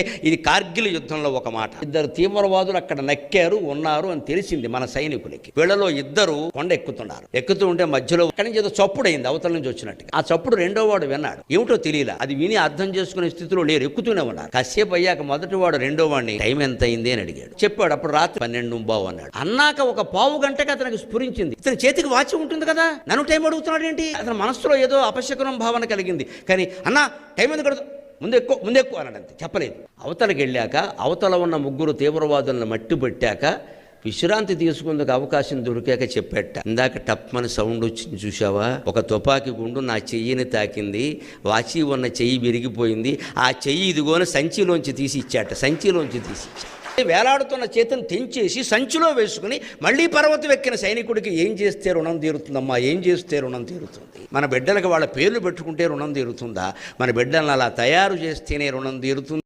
ఇది కార్గిల్ యుద్ధంలో ఒక మాట. ఇద్దరు తీవ్రవాదులు అక్కడ నక్కారు ఉన్నారు అని తెలిసింది మన సైనికులకి. వీళ్ళలో ఇద్దరు కొండ ఎక్కుతున్నారు. ఎక్కుతూ ఉంటే మధ్యలో అక్కడి నుంచి ఏదో చప్పుడు అయింది అవతల నుంచి వచ్చినట్టుగా. ఆ చప్పుడు రెండో వాడు విన్నాడు. ఏమిటో తెలియలే? అది విని అర్థం చేసుకునే స్థితిలో లేరు ఎక్కుతూనే ఉన్నారు. కాసేపు అయ్యాక మొదటి వాడు రెండో వాడిని టైం ఎంత అయింది? అని అడిగాడు. చెప్పాడు అప్పుడు రాత్రి పన్నెండు బావు అన్నాడు. అన్నాక ఒక పావు గంటకి అతనికి స్ఫురించింది. ఇతని చేతికి వాచి ఉంటుంది కదా? నన్ను టైం అడుగుతున్నాడు ఏంటి? అతని మనసులో ఏదో అపశకునం భావన కలిగింది. కానీ అన్నా టైం ఎందుకు ముందు ఎక్కువ ముందు ఎక్కువ అన్నాడు అంతే చెప్పలేదు. అవతలకి వెళ్ళాక అవతల ఉన్న ముగ్గురు తీవ్రవాదులను మట్టి పెట్టాక విశ్రాంతి తీసుకుందుకు అవకాశం దొరికాక చెప్పేట. ఇందాక టప్మని సౌండ్ వచ్చింది చూసావా ఒక తుపాకీ గుండు నా చెయ్యిని తాకింది. వాచి ఉన్న చెయ్యి విరిగిపోయింది. ఆ చెయ్యి ఇదిగోని సంచిలోంచి తీసి ఇచ్చాట సంచిలోంచి తీసి ఇచ్చాట. వేలాడుతున్న చేతిని తెంచేసి సంచిలో వేసుకుని మళ్ళీ పర్వతం ఎక్కిన సైనికుడికి ఏం చేస్తే రుణం తీరుతుందమ్మా? ఏం చేస్తే రుణం తీరుతుంది? మన బిడ్డలకు వాళ్ళ పేర్లు పెట్టుకుంటే రుణం తీరుతుందా? మన బిడ్డలను అలా తయారు చేస్తేనే రుణం తీరుతుంది?